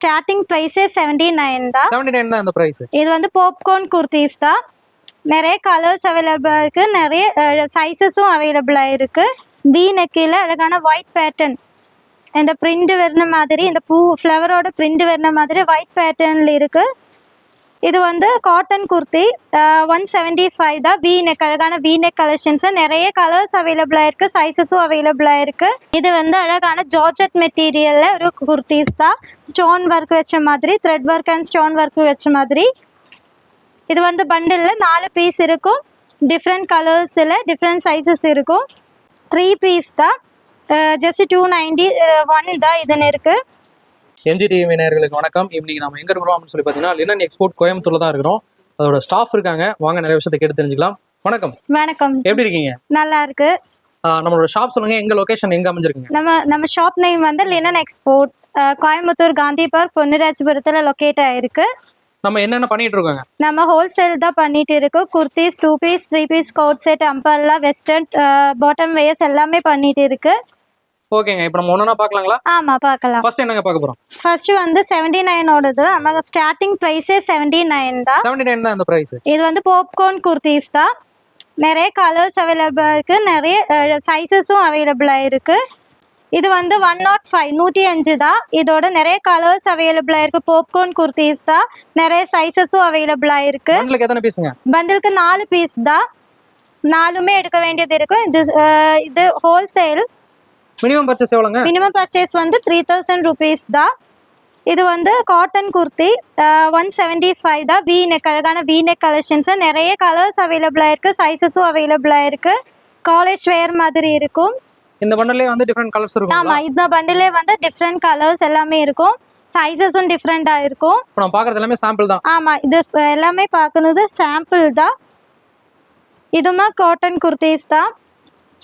Starting ப்ரைஸே seventy nine தான். Seventy nine தான் இந்த ப்ரைஸ் இது வந்து பாப்கார்ன் குர்த்திஸ் தான். நிறைய கலர்ஸ் அவைலபிளாக இருக்குது நிறைய சைஸஸும் அவைலபிளாக இருக்குது பி நெக்கில் அழகான ஒயிட் பேட்டர்ன் இந்த பிரிண்ட் வர்ற மாதிரி இந்த பூ ஃப்ளவரோட பிரிண்ட் வர்ற மாதிரி ஒயிட் பேட்டர்னில் இருக்குது இது வந்து cotton kurti one seventy five தான். வி நெக் அழகான வி நெக் கலெக்ஷன்ஸ் நிறைய கலர்ஸ் அவைலபிளாக இருக்குது சைஸஸும் அவைலபிளாக இருக்குது இது வந்து அழகான ஜார்ஜெட் மெட்டீரியலில் ஒரு குர்த்திஸ் தான். ஸ்டோன் ஒர்க் வச்ச மாதிரி thread work and stone work வச்ச மாதிரி. இது வந்து பண்டிலில் நாலு பீஸ் இருக்கும். டிஃப்ரெண்ட் கலர்ஸில் டிஃப்ரெண்ட் சைஸஸ் இருக்கும். த்ரீ பீஸ் தான். ஜஸ்ட் டூ நைன்டி ஒன் தான் இதுன்னு இருக்குது எம்ஜிடிவி நேயர்களுக்கு வணக்கம். இன்னைக்கு நம்ம எங்க இருக்கிறோம் அப்படின்னு சொல்லி பார்த்தீங்கன்னா லினன் எக்ஸ்போர்ட் கோயம்புத்தூர்ல தான் இருக்கிறோம். அதோட ஸ்டாஃப் இருக்காங்க. வாங்க நிறைய விஷயத்தை கேட்டு தெரிஞ்சுக்கலாம். வணக்கம். வணக்கம். எப்படி இருக்கீங்க? நல்லா இருக்கு. நம்மளோட ஷாப் சொல்லுங்க. எங்க லொகேஷன் எங்க அமைஞ்சிருக்கீங்க? நம்ம நம்ம ஷாப் நேம் வந்து linen export Coimbatore Gandhi Park பொன்னிராஜபுரத்தில் locate ஆயிருக்கு. நம்ம என்னென்ன பண்ணிட்டு இருக்கோங்க? நம்ம ஹோல்சேல் தான் பண்ணிட்டு இருக்கோம் kurtis two piece three piece coord set umbrella western bottom wears எல்லாமே பண்ணிட்டு இருக்கு. ஓகேங்க இப்போ நம்ம ஒன்றா பார்க்கலாங்களா ஆமாம் பார்க்கலாம் ஃபர்ஸ்ட் என்னங்க பார்க்க போறோம்? ஃபர்ஸ்ட் வந்து செவன்டி நைனோடது நம்ம ஸ்டார்டிங் ப்ரைஸே செவன்டி நைன் தான். செவன்டி நைன் தான் இந்த ப்ரைஸ் இது வந்து பாப்கார்ன் குர்த்திஸ் தான். நிறைய கலர்ஸ் அவைலபிளாக இருக்குது நிறைய சைஸஸும் அவைலபிளாக இருக்குது இது வந்து ஒன் நாட் ஃபைவ் நூற்றி அஞ்சு தான். இதோட நிறைய கலர்ஸ் அவைலபிளாக இருக்குது பாப்கார்ன் குர்த்திஸ் தான். நிறைய சைஸஸும் அவைலபிளாக இருக்குது எத்தனை பீஸுங்க பண்டிலுக்கு நாலு பீஸ் தான். நாலுமே எடுக்க வேண்டியது இருக்கும். இது இது ஹோல்சேல் மினிமம் பர்ச்சேஸ் எவ்வளோங்க? மினிமம் பர்ச்சேஸ் வந்து த்ரீ தௌசண்ட் ருபீஸ் தான் இது வந்து cotton kurti one seventy five தான் வி நெக் அழகான வி நெக் கலெக்ஷன்ஸு நிறைய கலர்ஸ் அவைலபிளாக இருக்குது சைஸஸும் அவைலபிளாக இருக்குது காலேஜ் வேர் மாதிரி இருக்கும். இந்த பண்டல்லே வந்து டிஃப்ரெண்ட் கலர்ஸ் இருக்கும் ஆமாம் இந்த பண்டிலே வந்து டிஃப்ரெண்ட் கலர்ஸ் எல்லாமே இருக்கும். சைஸஸும் டிஃப்ரெண்ட்டாக இருக்கும். இப்போ நம்ம பார்க்கறது எல்லாமே சாம்பிள் தான். ஆமாம் இது எல்லாமே பார்க்கணுது சாம்பிள் தான் இதுமா காட்டன் குர்த்திஸ் தான்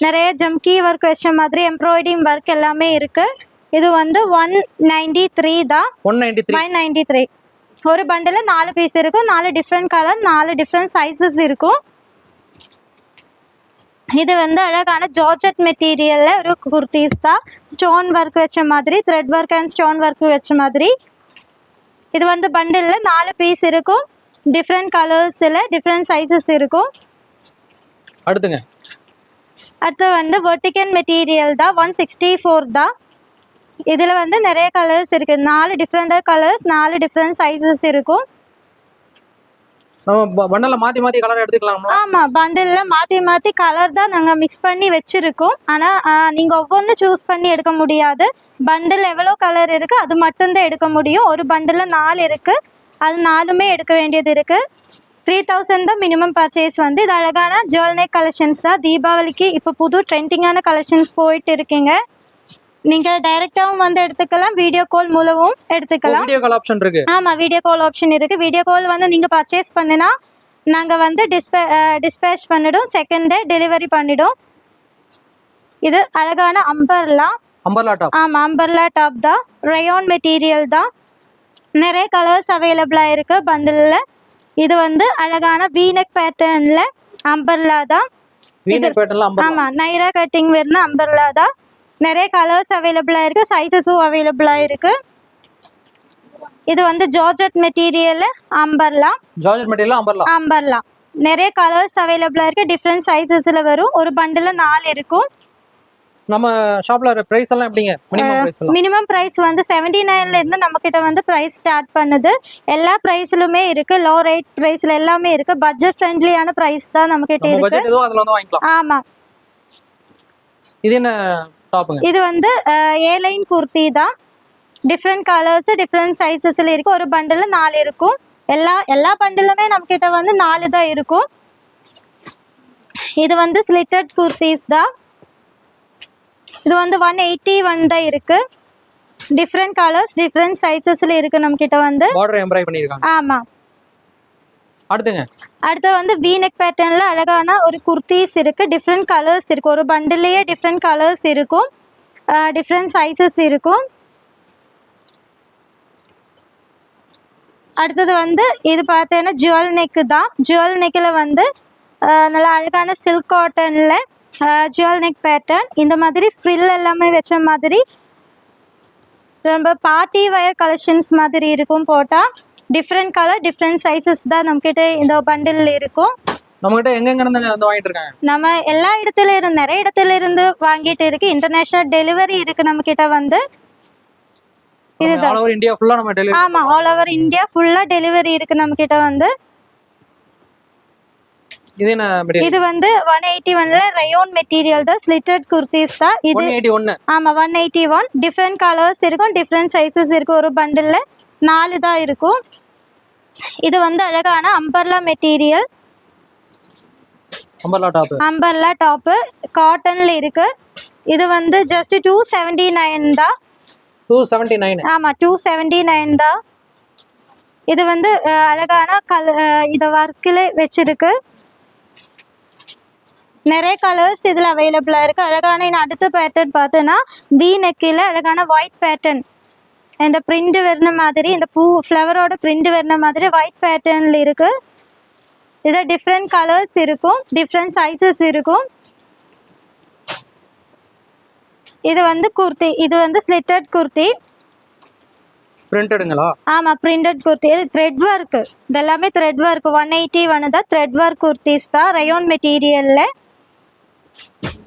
நிறைய ஜம்கி ஒர்க் வச்ச மாதிரி எம்ப்ராய்டிங் ஒர்க் எல்லாமே இருக்குது இது வந்து ஒன் நைன்டி த்ரீ தான். One ninety three five ninety three ஒரு பண்டில் நாலு பீஸ் இருக்கும். நாலு டிஃப்ரெண்ட் கலர் நாலு டிஃப்ரெண்ட் சைஸஸ் இருக்கும். இது வந்து அழகான ஜார்ஜெட் மெட்டீரியலில் ஒரு குர்த்திஸ் தான். ஸ்டோன் ஒர்க் வச்ச மாதிரி thread work and stone work வச்ச மாதிரி. இது வந்து பண்டிலில் நாலு பீஸ் இருக்கும். டிஃப்ரெண்ட் கலர்ஸில் டிஃப்ரெண்ட் சைஸஸ் இருக்கும். அடுத்துங்க. அடுத்து வந்து வெர்டிகன் மெட்டீரியல் தான் ஒன் சிக்ஸ்டி ஃபோர் தான். இதில் வந்து நிறைய கலர்ஸ் இருக்குது நாலு டிஃப்ரெண்டாக கலர்ஸ் நாலு டிஃப்ரெண்ட் சைஸஸ் இருக்கும். நம்ம பண்டலை கலர் எடுத்துக்கலாமா பண்டிலில் மாற்றி மாற்றி கலர் தான் நாங்கள் மிக்ஸ் பண்ணி வச்சுருக்கோம். ஆனால் நீங்கள் ஒவ்வொன்றும் சூஸ் பண்ணி எடுக்க முடியாது. பண்டில் எவ்வளோ கலர் இருக்குது அது மட்டும்தான் எடுக்க முடியும். ஒரு பண்டிலில் நாலு இருக்குது அது நாலுமே எடுக்க வேண்டியது இருக்குது த்ரீ தௌசண்ட் தான் மினிமம் பர்ச்சேஸ் வந்து. இது அழகான ஜுவல் நெக் கலெக்ஷன்ஸ் தான். தீபாவளிக்கு இப்போ புது ட்ரெண்டிங்கான கலெக்ஷன்ஸ் போயிட்டு இருக்கீங்க. நீங்கள் டைரெக்டாகவும் வந்து எடுத்துக்கலாம். வீடியோ கால் மூலமும் எடுத்துக்கலாம். வீடியோ கால் ஆப்ஷன் இருக்கு. ஆமாம் வீடியோ கால் ஆப்ஷன் இருக்குது வீடியோ கால் வந்து நீங்கள் பர்ச்சேஸ் பண்ணினா நாங்கள் வந்து டிஸ்பே டிஸ்பேச் பண்ணிடும். செகண்ட் டே டெலிவரி பண்ணிடும். இது அழகான அம்பர்லா அம்பர்லா டாப் ஆமாம் அம்பர்லா டாப் தான். ரயான் மெட்டீரியல் தான். நிறைய கலர்ஸ் அவைலபிளாக இருக்குது பண்டிலில் இது வந்து அழகான வீனக் பேட்டர்னில் அம்பர்லா தான். ஆமாம் நைரா கட்டிங் வேணும்னா அம்பர்லா தான். நிறைய கலர்ஸ் அவைலபிளாக இருக்குது சைஸஸும் அவைலபிளாக இருக்குது இது வந்து georgette material umbrella georgette material umbrella umbrella நிறைய கலர்ஸ் அவைலபிளாக இருக்குது டிஃப்ரெண்ட் சைஸஸில் வரும். ஒரு பண்டில் நாலு இருக்கும். நம்ம ஷாப்ல பிரைஸ் எல்லாம் எப்படிங்க? மினிமம் பிரைஸ் மினிமம் ப்ரைஸ் வந்து செவன்டி நைன்லேருந்து நம்மக்கிட்ட வந்து ப்ரைஸ் ஸ்டார்ட் பண்ணுது. எல்லா ப்ரைஸ்லுமே இருக்குது லோ ரேட் ப்ரைஸில் எல்லாமே இருக்குது பட்ஜெட் ஃப்ரெண்ட்லியான ப்ரைஸ் தான் நம்ம பட்ஜெட் அதுல வந்து வாங்கிக்கலாம். ஆமாம் இது என்ன டாப்புங்க இது வந்து ஏ லைன் குர்த்தி தான். டிஃப்ரெண்ட் கலர்ஸ் டிஃப்ரெண்ட் சைஸஸில் இருக்குது ஒரு பண்டில் நாலு இருக்கும். எல்லா எல்லா பண்டிலுமே நம்மக்கிட்ட வந்து நாலு தான் இருக்கும். இது வந்து ஸ்லிட்டட் குர்த்திஸ் தான். இது வந்து ஒன் எயிட்டி ஒன் தான் இருக்குது டிஃப்ரெண்ட் கலர்ஸ் டிஃப்ரெண்ட் சைஸஸில் இருக்குது நம்மக்கிட்ட வந்து. பார்டர் எம்ப்ராய் பண்ணியிருக்காங்க. ஆமாம் அடுத்துங்க. அடுத்து வந்து வீனெக் பேட்டர்னில் அழகான ஒரு குர்த்திஸ் இருக்குது டிஃப்ரெண்ட் கலர்ஸ் இருக்குது ஒரு பண்டிலேயே டிஃப்ரெண்ட் கலர்ஸ் இருக்கும். டிஃப்ரெண்ட் சைஸஸ் இருக்கும். அடுத்தது வந்து இது பார்த்தீங்கன்னா ஜுவல் நெக்கு தான். ஜுவல் நெக்கில் வந்து நல்லா அழகான சில்க் காட்டனில் ஜுவல் நெக் பேட்டர்ன் இந்த மாதிரி ஃப்ரில் எல்லாமே வச்ச மாதிரி ரொம்ப பார்ட்டி வயர் கலெக்ஷன்ஸ் மாதிரி இருக்கும் போட்டால் டிஃப்ரெண்ட் கலர் டிஃப்ரெண்ட் சைஸஸ் தான் நம்மக்கிட்ட இந்த பண்டில் இருக்கும். நம்மகிட்ட எங்கெங்க இருந்து வந்து வாங்கிட்டு இருக்காங்க? நம்ம எல்லா இடத்துல இருந்து நிறைய இடத்துல இருந்து வாங்கிட்டு இருக்கு. இன்டர்நேஷனல் டெலிவரி இருக்கு நம்ம கிட்ட வந்து இதுதான். ஆல் ஓவர் இந்தியா ஃபுல்லா நம்ம டெலிவரி ஆமா ஆல் ஓவர் இந்தியா ஃபுல்லா டெலிவரி இருக்கு நம்ம கிட்ட வந்து. இது என்ன இது வந்து ஒன் எயிட்டி ஒன்ல ரயோன் மெட்டீரியல் தான் ஸ்லிட்டட் குர்த்திஸ் தான். இது ஆமா one eighty one different colours இருக்கும் டிஃப்ரெண்ட் சைஸஸ் இருக்கும். ஒரு பண்டில்ல நாலு தான் இருக்கும். இது வந்து அழகான umbrella material umbrella top umbrella top காட்டன்ல இருக்கு. இது வந்து ஜஸ்ட் டூ செவன்டி நைன் தான். டூ செவன்டி நைன் ஆமா டூ செவன்டி நைன் தான். இது வந்து அழகான கல் இதை ஒர்க்கில் வச்சிருக்கு. நிறைய கலர்ஸ் இதில் அவைலபிளாக இருக்குது அழகான இன்னும் அடுத்த பேட்டர்ன் பார்த்தோன்னா பி நெக்கில் அழகான ஒயிட் பேட்டர்ன் இந்த பிரிண்ட் வர்ற மாதிரி இந்த பூ ஃப்ளவரோட பிரிண்ட் வர்ற மாதிரி ஒயிட் பேட்டர்னில் இருக்குது இதில் டிஃப்ரெண்ட் கலர்ஸ் இருக்கும். டிஃப்ரெண்ட் சைஸஸ் இருக்கும். இது வந்து குர்த்தி இது வந்து ஸ்லிட்டட் குர்த்தி பிரிண்டடுங்களா ஆமா பிரிண்டட் குர்த்தி இது த்ரெட் ஒர்க் இது எல்லாமே thread work one eighty one தான் த்ரெட் ஒர்க் குர்த்திஸ் தான். ரயோன் மெட்டீரியல்ல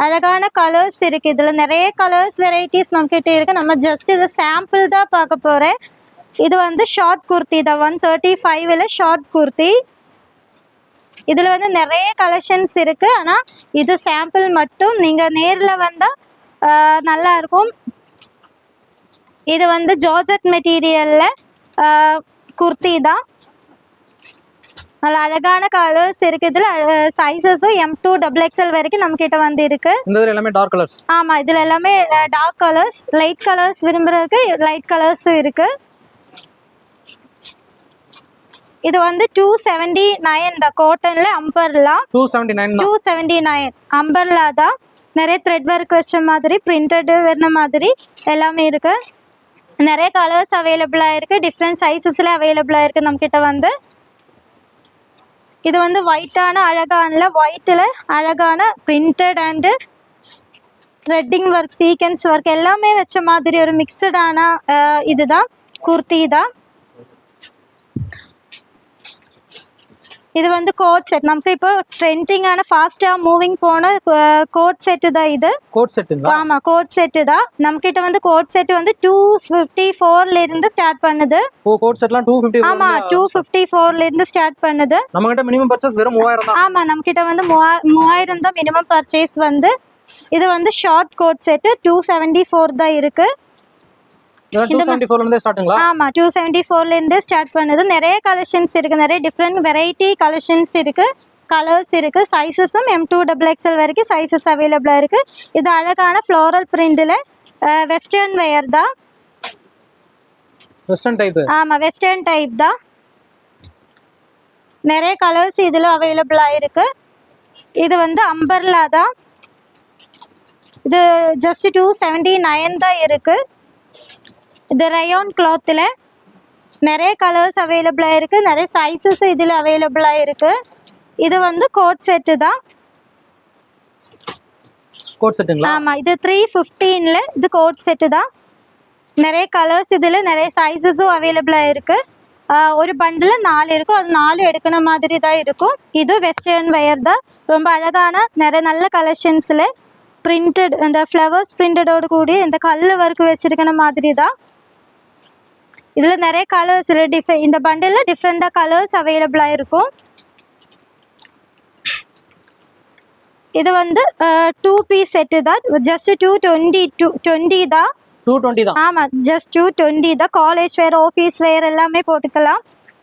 அழகான கலர்ஸ் இருக்கு. இதுல நிறைய கலர்ஸ் வெரைட்டிஸ் நம்ம கிட்ட இருக்கு. நம்ம ஜஸ்ட் இதை சாம்பிள் தான் பார்க்க போறேன். இது வந்து ஷார்ட் குர்த்தி தான் ஒன் தேர்ட்டி ஃபைவ்ல ஷார்ட் குர்த்தி இதுல வந்து நிறைய கலெக்ஷன்ஸ் இருக்கு. ஆனா இது சாம்பிள் மட்டும். நீங்க நேர்ல வந்தா நல்லா இருக்கும். இது வந்து ஜார்ஜட் மெட்டீரியல்ல குர்த்தி தான். நல்ல அழகான கலர்ஸ் இருக்கு. இதுல சைஸஸும் எம் டூ டபுள் எக்ஸ்எல் வரைக்கும் நம்ம கிட்ட வந்து இருக்கு. இந்த இதுல எல்லாமே டார்க் கலர்ஸ் ஆமா இதுல எல்லாமே டார்க் கலர்ஸ் லைட் கலர்ஸ் விரும்புறதுக்கு லைட் கலர்ஸும் இருக்கு. இது வந்து டூ செவன்டி நைன் இந்த காட்டன்ல umbrella two seventy nine two seventy nine umbrella தான். நிறைய த்ரெட் ஒர்க் வச்ச மாதிரி பிரிண்டடு வேற மாதிரி எல்லாமே இருக்கு. நிறைய கலர்ஸ் அவைலபிளாக இருக்கு. டிஃப்ரெண்ட் சைஸஸ்ல அவைலபிளாக இருக்கு நம்ம கிட்ட வந்து. இது வந்து ஒயிட்டான அழகான ஒயிட்டில் அழகான printed and threading work sequins work எல்லாமே வச்ச மாதிரி ஒரு மிக்சடான இதுதான் குர்த்தி தான் இது வந்து கோட் செட் நமக்கு இப்போ ட்ரெண்டிங்கான ஃபாஸ்ட்டாக மூவிங் போன கோட் செட்டு தான் இது. கோட் செட்டுங்களா ஆமா கோட் செட்டு தான். நம்ம கிட்ட வந்து கோட் செட் வந்து டூ ஃபிஃப்டி ஃபோர்ல இருந்து ஸ்டார்ட் பண்ணுது. ஓ கோட் செட்லாம் டூ ஃபிஃப்டி ஆமா டூ ஃபிஃப்டி ஃபோர்ல இருந்து ஸ்டார்ட் பண்ணுது. நம்ம கிட்ட மினிமம் பர்ச்சேஸ் வெறும் மூவாயிரம் தான். ஆமா நம்ம கிட்ட வந்து மூவா- மூவாயிரம் தான் மினிமம் பர்ச்சேஸ் வந்து. இது வந்து short coord set two seventy four தான் இருக்கு இதெல்லாம் டூ செவன்டி ஃபோர்ல இருந்தே ஸ்டார்ட்டுங்களா ஆமா டூ செவன்டி ஃபோர்ல இருந்து ஸ்டார்ட் பண்ணுது. நிறைய கலெக்ஷன்ஸ் இருக்கு. நிறைய டிஃப்ரெண்ட் வெரைட்டி கலெக்ஷன்ஸ் இருக்கு. கலர்ஸ் இருக்கு. சைஸஸும் எம் டூ டபுள் எக்ஸ்எல் வரைக்கும் சைஸஸ் அவைலபிளா இருக்கு. இது அழகான ஃப்ளோரல் பிரிண்டில் வெஸ்டர்ன் வேர் தான் வெஸ்டர்ன் டைப் ஆமா வெஸ்டர்ன் டைப் தான் நிறைய கலர்ஸ் இதில் அவைலபிளாக இருக்கு. இது வந்து அம்பர்லா தான் இது ஜஸ்ட் டூ செவன்டி நைன் தான் இருக்கு. இது ரயோன் கிளாத்தில் நிறைய கலர்ஸ் அவைலபிளாக இருக்கு. நிறைய சைஸஸும் இதில் அவைலபிளாக இருக்கு. இது வந்து கோட் செட்டு தான். கோட் செட்டுங்களா ஆமா இது த்ரீ ஃபிஃப்டீனில் இது கோட் செட்டு தான். நிறைய கலர்ஸ் இதில் நிறைய சைஸஸும் அவைலபிளாக இருக்குது ஒரு பண்டில் நாலு இருக்கும். அது நாலு எடுக்கிற மாதிரி தான் இருக்கும். இது வெஸ்டர்ன் wear தான். ரொம்ப அழகான நிறைய நல்ல கலெக்ஷன்ஸில் பிரிண்டட் இந்த ஃப்ளவர்ஸ் பிரிண்டடோடு கூடிய இந்த கல் ஒர்க் வச்சிருக்கிற மாதிரி தான். இதில் நிறைய கலர்ஸ் டிஃப இந்த பண்டில் டிஃப்ரெண்ட்டாக கலர்ஸ் அவைலபிளாக இருக்கும். இது வந்து டூ பீஸ் செட்டு தான். Just two twenty two twenty தான். டூ டுவெண்ட்டி தான்? ஆமாம் ஜஸ்ட் டூ டுவெண்ட்டி தான். காலேஜ் வேர் ஆஃபீஸ் வேர் எல்லாமே போட்டுக்கலாம்.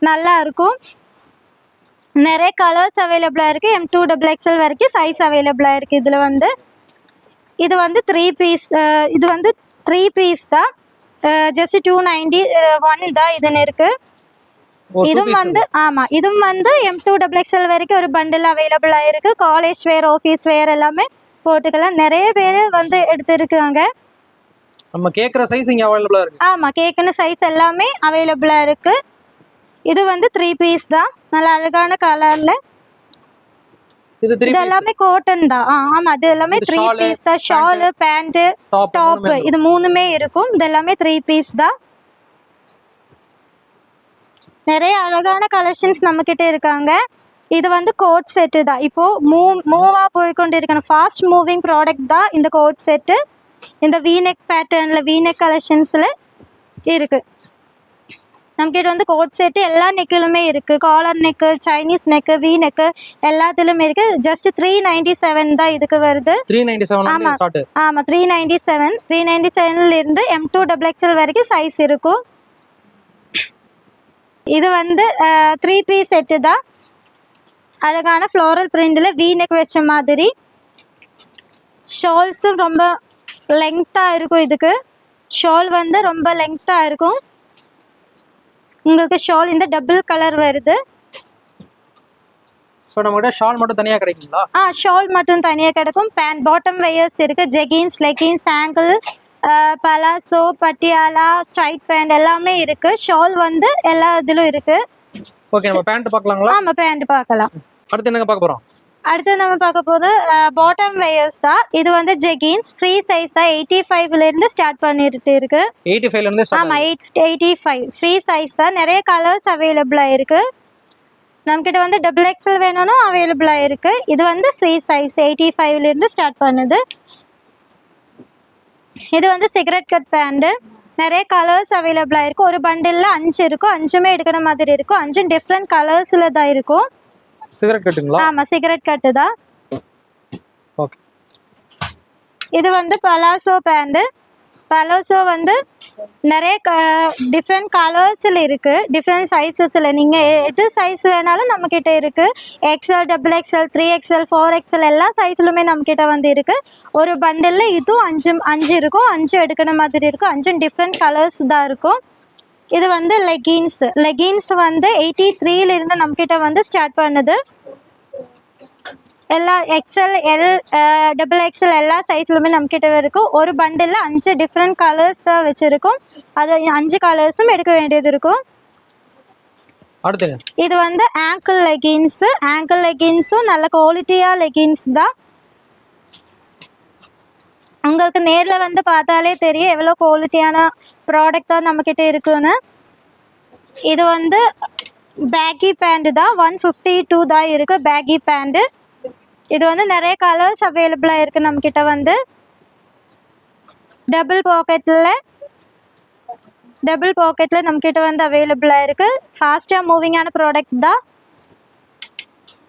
நல்லா இருக்கும். நிறைய கலர்ஸ் அவைலபிளாக இருக்குது எம் டூ டபுள் எக்ஸ்எல் வரைக்கும் சைஸ் அவைலபிளாக இருக்குது இதில் வந்து இது வந்து த்ரீ பீஸ் இது வந்து த்ரீ பீஸ் தான். ஜஸ்ட் டூ நைன்டி ஒன் தான் இதுன்னு டூ இதுவும் வந்து ஆமா இதுவும் வந்து எம் டூ டபுள் எக்ஸ்எல் வரைக்கும் ஒரு பண்டில் அவைலபிளா இருக்கு. காலேஜ் வேர் ஆஃபீஸ் வேர் எல்லாமே போட்டுக்கலாம். நிறைய பேர் வந்து எடுத்துருக்காங்க. நம்ம கேட்குற சைஸ் இங்கே அவைலபிளாக இருக்கு. ஆமா கேக்குன சைஸ் எல்லாமே அவைலபிளா இருக்கு. இது வந்து த்ரீ பீஸ் தான். நல்ல அழகான கலர்ல இது எல்லாமே காட்டன் தான். ஆமா இது எல்லாமே த்ரீ பீஸ் தான். ஷால் பேண்ட் டாப் இது மூணுமே இருக்கும். இது எல்லாமே த்ரீ பீஸ் தான். நிறைய அழகான கலெக்ஷன்ஸ் நம்ம கிட்ட இருக்காங்க. இது வந்து கோட் செட்டு தான். இப்போ மூவ் மூவா போய் கொண்டு இருக்கணும் ஃபாஸ்ட் மூவிங் ப்ராடக்ட் தான் இந்த கோட் செட்டு இந்த வீநெக் பேட்டர்ன்ல வீநெக் கலெக்ஷன்ஸ்ல இருக்கு. நம்மக்கிட்ட வந்து கோட் செட்டு எல்லா நெக்கிலுமே இருக்கு. Collar neck Chinese neck V neck எல்லாத்துலயுமே இருக்கு. ஜஸ்ட் த்ரீ நைன்டி செவன் தான் இதுக்கு வருது. த்ரீ நைன்டி செவன் ஆமா. ஆமாம் three ninety seven three ninety செவன்லேருந்து M two double XL வரைக்கும் சைஸ் இருக்கும். இது வந்து த்ரீ பீஸ் செட்டு தான். அழகான ஃப்ளோரல் பிரிண்டில் வி நெக் வச்ச மாதிரி. ஷால்ஸும் ரொம்ப லெங்க்த்தாக இருக்கும் இதுக்கு. ஷால் வந்து ரொம்ப லெங்க்த்தாக இருக்கும். உங்களுக்கு ஷால் இந்த டபுள் கலர் வருது. ஸோ நம்மகிட்ட ஷால் மட்டும் தனியா கிடைக்குங்களா? ஆ ஷால் மட்டும் தனியாக கிடைக்கும். பேண்ட் பாட்டம் வெயர்ஸ் இருக்குது jeggings leggings ankle palazzo Patiala straight pant எல்லாமே இருக்குது ஷால் வந்து எல்லா இதிலும் இருக்குது ஓகே நம்ம பேண்ட் பார்க்கலாங்களா? ஆமாம் பேண்ட் பார்க்கலாம். அடுத்து என்னங்க பார்க்க போறோம்? அடுத்து நம்ம பார்க்க போது பாட்டம் வெயர்ஸ் தான். இது வந்து ஜெகின்ஸ் ஃப்ரீ சைஸ் தான். எயிட்டி ஃபைவ்லேருந்து ஸ்டார்ட் பண்ணிட்டு இருக்கு. எயிட்டி ஃபைவ்ல இருந்து ஆமாம் eight eighty five free size தான். நிறைய கலர்ஸ் அவைலபிளாக இருக்குது நம்மக்கிட்ட வந்து டபுள் எக்ஸல் வேணும்னா அவைலபிளாக இருக்குது இது வந்து ஃப்ரீ சைஸ் எயிட்டி ஃபைவ்லேருந்து ஸ்டார்ட் பண்ணுது. இது வந்து சிகரெட் கட் பேண்டு நிறைய கலர்ஸ் அவைலபிளாக இருக்குது ஒரு பண்டிலில் அஞ்சு இருக்கும். அஞ்சுமே எடுக்கிற மாதிரி இருக்கும். அஞ்சும் டிஃப்ரெண்ட் கலர்ஸில் தான் இருக்கும். சிகரெட் கட்டுங்களா? ஆமாம் சிகரெட் கட்டு தான் ஓகே. இது வந்து பலாசோ பேண்டு. பலாசோ வந்து நிறைய டிஃப்ரெண்ட் கலர்ஸில் இருக்குது டிஃப்ரெண்ட் சைஸஸில் நீங்கள் எது சைஸ் வேணாலும் நம்மக்கிட்ட இருக்குது XL double XL three XL four XL எல்லா சைஸ்லுமே நம்மக்கிட்ட வந்து இருக்குது ஒரு பண்டிலில் இதுவும் அஞ்சு அஞ்சு இருக்கும். அஞ்சு எடுக்கிற மாதிரி இருக்கும். அஞ்சும் டிஃப்ரெண்ட் கலர்ஸ் தான் இருக்கும். இது வந்து லெகின்ஸ் லெகின்ஸ் வந்து எயிட்டி த்ரீலேருந்து நம்மக்கிட்ட வந்து ஸ்டார்ட் பண்ணுது. எல்லா எக்ஸ்எல் எல் டபுள் எக்ஸ்எல் எல்லா சைஸ்லுமே நம்மக்கிட்ட இருக்கும் ஒரு பண்டிலில் அஞ்சு டிஃப்ரெண்ட் கலர்ஸ் தான் வச்சுருக்கோம். அது அஞ்சு கலர்ஸும் எடுக்க வேண்டியது இருக்கும். இது வந்து ஆங்கிள் லெகின்ஸு ஆங்கிள் லெகின்ஸும் நல்ல குவாலிட்டியாக லெகின்ஸ் தான். உங்களுக்கு நேரில் வந்து பார்த்தாலே தெரியும் எவ்வளோ குவாலிட்டியான ப்ராடக்ட் தான் நம்மக்கிட்ட இருக்குன்னு. இது வந்து பேக்கி பேண்ட்டு தான். ஒன் ஃபிஃப்டி டூ தான் இருக்குது பேக்கி பேண்ட்டு இது வந்து நிறைய கலர்ஸ் அவைலபிளாக இருக்குது நம்மக்கிட்ட வந்து. டபுள் பாக்கெட்டில் டபுள் பாக்கெட்டில் நம்மக்கிட்ட வந்து அவைலபிளாக இருக்குது ஃபாஸ்ட்டாக மூவிங்கான ப்ராடக்ட் தான்.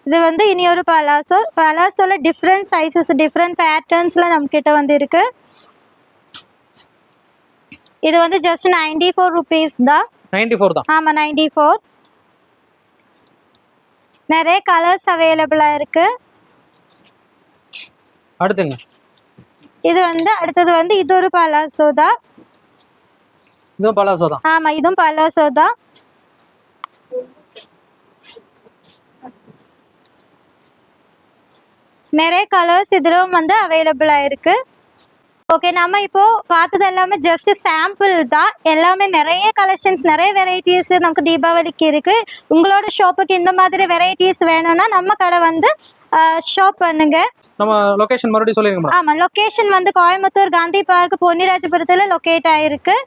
இது வந்து இனி ஒரு பலாசோ பலாசோவில் டிஃப்ரெண்ட் சைஸஸ் டிஃப்ரெண்ட் பேட்டர்ன்ஸில் நம்மக்கிட்ட வந்து இருக்குது இது வந்து ஜஸ்ட் நைன்டி ஃபோர் ருபீஸ் தான் நைன்டி ஃபோர் தான் ஆமாம் நைன்டி ஃபோர் நிறைய கலர்ஸ் அவைலபிளாக இருக்குது அடுத்துங்க இது வந்து அடுத்தது வந்து இது ஒரு பலாசோ தான் இதுவும் பலாசோ தான் ஆமாம் இதுவும் பலாசோ தான் நிறைய கலர்ஸ் இதிலும் வந்து அவைலபிளாக இருக்குது ஓகே நம்ம இப்போ பார்த்தது எல்லாமே ஜஸ்ட் சாம்பிள் தான். எல்லாமே நிறைய கலெக்ஷன்ஸ் நிறைய வெரைட்டிஸ் நமக்கு தீபாவளிக்கு இருக்கு. உங்களோட ஷாப்புக்கு இந்த மாதிரி வெரைட்டிஸ் வேணும்னா நம்ம கடை வந்து ஷாப் பண்ணுங்க. நம்ம லொகேஷன் மறுபடியும் சொல்லிருங்க மேடம் ஆமாம் லொக்கேஷன் வந்து கோயம்புத்தூர் காந்தி பார்க் பொன்னிராஜபுரத்தில் லொக்கேட் ஆயிருக்கு.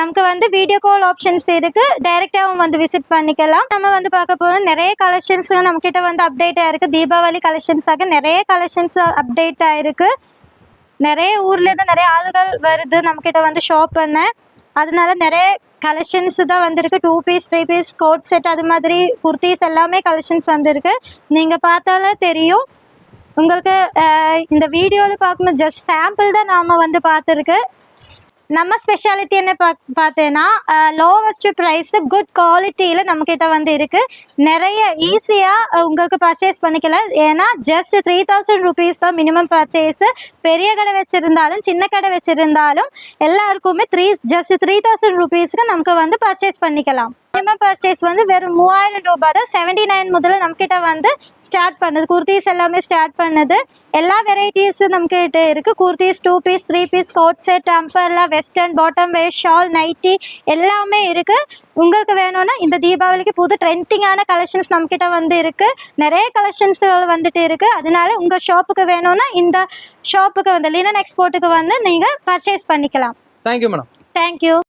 நமக்கு வந்து வீடியோ கால் ஆப்ஷன்ஸ் இருக்கு. டைரெக்டாகவும் வந்து விசிட் பண்ணிக்கலாம். நம்ம வந்து பார்க்க போகிறோம் நிறைய கலெக்ஷன்ஸ் நம்மக்கிட்ட வந்து அப்டேட் ஆயிருக்கு தீபாவளி கலெக்ஷன்ஸாக நிறைய கலெக்ஷன்ஸ் அப்டேட் ஆயிருக்கு நிறைய ஊர்ல இருந்து நிறைய ஆளுகள் வருது. நம்மக்கிட்ட வந்து ஷாப் பண்ண. அதனால நிறைய கலெக்ஷன்ஸ் தான் வந்திருக்கு. Two piece three piece coat set அது மாதிரி குர்த்திஸ் எல்லாமே கலெக்ஷன்ஸ் வந்திருக்கு. நீங்கள் பார்த்தாலே தெரியும். உங்களுக்கு இந்த வீடியோவில் பார்க்கும்போது ஜஸ்ட் சாம்பிள் தான் நாம் வந்து பார்த்துருக்கு. நம்ம ஸ்பெஷாலிட்டி என்ன பார்த்தேன்னா லோவஸ்ட் ப்ரைஸ் குட் குவாலிட்டியில் நம்மக்கிட்ட வந்து இருக்குது நிறைய ஈஸியாக உங்களுக்கு பர்ச்சேஸ் பண்ணிக்கலாம். ஏன்னா ஜஸ்ட் த்ரீ தௌசண்ட் ருபீஸ் தான் மினிமம் பர்ச்சேஸு பெரிய கடை வச்சுருந்தாலும் சின்ன கடை வச்சுருந்தாலும் எல்லாருக்குமே த்ரீ ஜஸ்ட் த்ரீ தௌசண்ட் ருபீஸ்க்கு நமக்கு வந்து பர்ச்சேஸ் பண்ணிக்கலாம். மினிமம் பர்ச்சேஸ் வந்து வெறும் மூவாயிரம் ரூபாய் தான். செவன்டி நைன் முதல்ல நம்மக்கிட்ட வந்து ஸ்டார்ட் பண்ணுது. குர்த்திஸ் எல்லாமே ஸ்டார்ட் பண்ணுது. எல்லா வெரைட்டிஸ் நம்மக்கிட்ட இருக்கு. Kurtis two piece three piece coat set டம்பர்ல western bottom waist shawl nighty எல்லாமே இருக்கு. உங்களுக்கு வேணும்னா இந்த தீபாவளிக்கு புது ட்ரெண்டிங்கான கலெக்ஷன்ஸ் நம்மக்கிட்ட வந்து இருக்கு. நிறைய கலெக்ஷன்ஸ் வந்துட்டு இருக்கு. அதனால உங்க ஷாப்புக்கு வேணும்னா இந்த ஷாப்புக்கு வந்து லினன் எக்ஸ்போர்ட்டுக்கு வந்து நீங்க பர்ச்சேஸ் பண்ணிக்கலாம். Thank you madam thank you